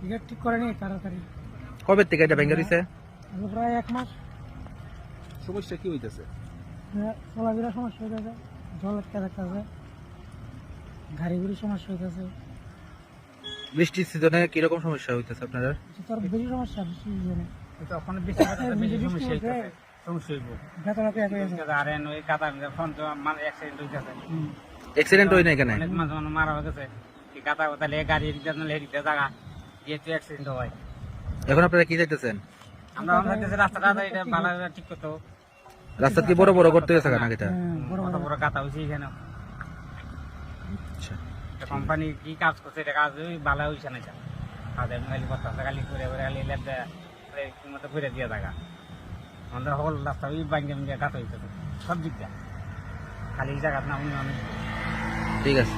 Ticket ঠিক করে নি তাড়াতাড়ি। কবে থেকে এটা ভেঙে দিছে? প্রায় এক মাস। সমস্যা কি হইতেছে? আহ, চলাফেরা সমস্যা হইতেছে জল আটকে থাকতেছে গাড়ি গুড়ি সমস্যা হইতেছে। বৃষ্টির সিজনে কীরকম সমস্যা হইতেছে আপনাদের? তোর বেশি সমস্যা বেশি নেই তখন বেশি বেশি বৃষ্টি সমস্যা হইতেছে। সমস্যা হইব। বেতনাতে এক হয়ে তো মানে অ্যাক্সিডেন্ট হইতেছে। অ্যাক্সিডেন্ট হয় না এখানে? মারা হয়ে গেছে। এই কাদা কথা লে গাড়ি এদিকে না এদিকে জায়গা যেহেতু অ্যাক্সিডেন্ট হয়। এখন আপনারা কি চাইতেছেন? আমরা হইতেছে রাস্তাটা এটা ভালো ঠিক করতো রাস্তা কি বড় বড় করতে গেছে নাকি এটা? বড় বড়। হয়েছে এখানে আচ্ছা। কোম্পানি কি কাজ করছে এটা কাজ ওই ভালো হয়েছে না তাদের খালি কথা খালি করে করে খালি লেপটা মতো করে দিয়ে থাকা আমাদের হল রাস্তা ওই বাঙ্গে বাঙ্গে কাটা হইতেছে সব দিকটা খালি জায়গা না ঠিক আছে।